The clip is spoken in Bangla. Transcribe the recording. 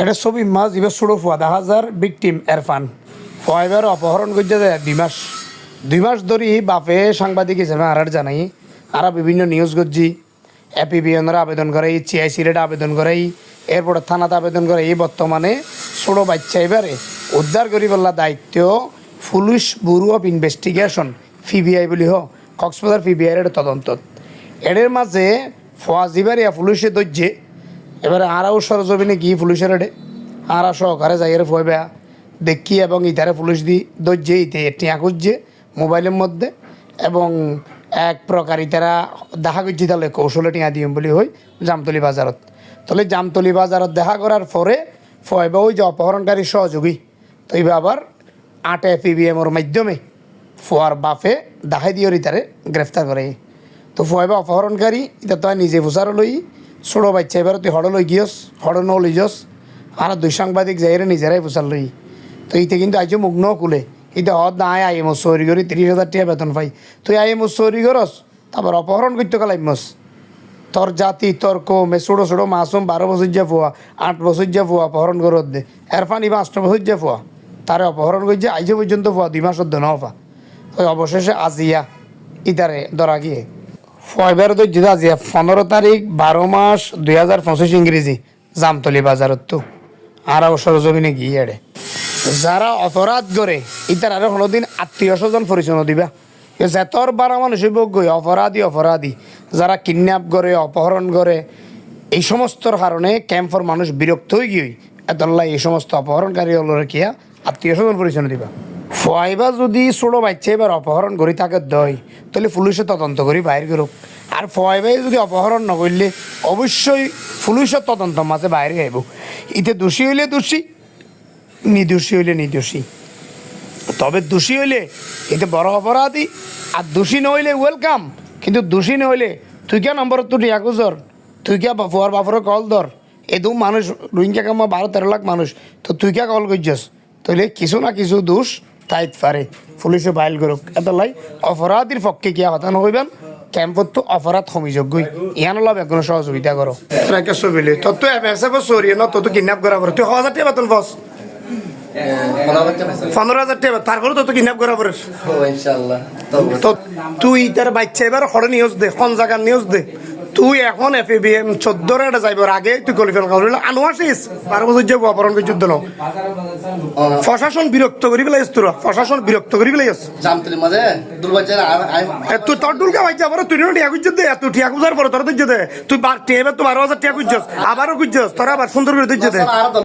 এটা ছবি মাছ এবার সুড়ো ফুয়া, দেখা যার বিকটিম এরফান। ফুয়া এবার অপহরণ করতে যায় দুই মাস। দুই মাস ধরে বাপে সাংবাদিক হিসেবে আর জানাই আর বিভিন্ন নিউজ করছি। এপিবিএনের আবেদন করে চিআইসি রেট আবেদন করে, এরপরে থানাতে আবেদন করে, এই বর্তমানে ছোটো বাচ্চা এবারে উদ্ধার করি বললা দায়িত্ব police bureau of investigation FBI বলি হ কক্সবাজার ফিবিআই এর তদন্ত। এদের মাঝে ফোয়াজিবার ইয়া পুলিশে দর্জে এবারে আরাও সরজমিনে গিয়ে পুলিশের এডে। আরা সহকারে যাই ফয় বেয়া। দেখি এবং ইতারে পুলিশ দি দর্জে ইতে টিয়া খুঁজছে মোবাইলের মধ্যে। এবং এক প্রকার ইতারা দেখা করছি তাহলে কৌশলে টিয়া দিম বলি হই, জামতলি বাজারত। তাহলে জামতলি বাজারত দেখা করার পরে ফয়বা ওই যে অপহরণকারী সহযোগী, তো এইবার আবার আট এফিবিএমর মাধ্যমে ফোয়ার বাফে দেখাই দিয়ে তারে গ্রেফতার করে। তো ফয়বা অপহরণকারী এটা তো নিজে ফুসারও লই ছোটো বাচ্চা, এবার তুই হড় লই গিয়স, হড় ন লই যস। আর দুই সাংবাদিক যাইরে নিজেরাই ফুসার লই। তো ইতে কিন্তু আইজো মুখ ন কুলে ইতে হদ না আয় আইএমও চৌরি করি তিরিশ হাজার টাকা বেতন পাই। তুই আইএমও চৌরি করস তারপর অপহরণ করতে কালাইমস তোর জাতি তোর কমে ছোটো ছোটো মাসুম বারো বছর যা ফুয়া আট বছর যা ফুয়া অপহরণ করত দে। এরফান ইবা আষ্ট বছর যা ফুয়া তারে অপহরণ করছে আইজ পর্যন্ত ফুয়া দুই মাসের ধন হফা ওই অবশেষে আজিয়া ইতারে ধরা গিয়ে ফয়বার পনেরো তারিখ বারো মাস দুই হাজার পঁচিশ ইংরেজি জামতলি বাজারত তো আর এড়ে যারা অপরাধ করে ইতার আরও কোনোদিন আত্মীয় স্বজন পরিচয় দিবা যেতর বারা মানুষ গই অপরাধী অপরাধী যারা কিডন্যাপ করে অপহরণ করে এই সমস্তর কারণে ক্যাম্পর মানুষ বিরক্ত হয়ে গিয়ে এতল্লাই এই সমস্ত অপহরণকারী কিয়া আত্মীয় স্বজন পরিচয় দিবা ফয়বা যদি ছোটো বাচ্চা এবার অপহরণ করি তাকে দয় তাহলে পুলিশে তদন্ত করি বাইর করুক আর ফয়বাই যদি অপহরণ নকরলে অবশ্যই পুলিশের তদন্ত মাঝে বাইরে আইব ইতে দোষী হইলে দোষী নির্দোষী হইলে নির্দোষী তবে দোষী হইলে এতে বড় অপরাধী আর দোষী নইলে ওয়েলকাম কিন্তু দোষী নইলে তুই কে নম্বর তুই টিয়া গুজর তুই কে বাপুয়ার বাপুর কল ধর এদু মানুষ রোহিঙ্গা কামা বারো তেরো লাখ মানুষ তো তুই কে কল করছস তাহলে কিছু না কিছু দোষ তাইত পারে। পুলিশে বাইল করুক এত লাই অপরাধীর পক্ষে কিয়া কথা নকইবেন ক্যাম্পত তো অপরাধ সমিযোগ্যই ইয়ান অলপ এখন সহযোগিতা করো তোরা ছবিলে তোর তো এম এস এফ সরি ন তোর তো কিডন্যাপ করা পরে তুই হাজার টাকা বেতন বস পনেরো হাজার টাকা তারপরে তো তুই কিডন্যাপ করা পরে তো তুই তার বাচ্চা এবার হরে নিউজ দে কোন জায়গার নিউজ দে। তুই এখন এফ এ বি এম চোদ্দোর এটা যাইবার আগে তুই কোয়ালিফাই করলি। আনোয়াশিস বারো বছর যে অপহরণ করে যুদ্ধ নাও। প্রশাসন বিরক্ত করি পেলাই তোরা প্রশাসন বিরক্ত করি দুর্বাজার তুই তোর ডুলকে ভাই যাবার তুই ঠিয়া খুঁজছ দে তুই ঠিয়া খুঁজার পরে তোর দিচ্ছে দে। তুই টিয়া তো বারো হাজার ঠিয়া খুঁজছস আবারও খুঁজছস তোরা আবার সুন্দর করে দে। আর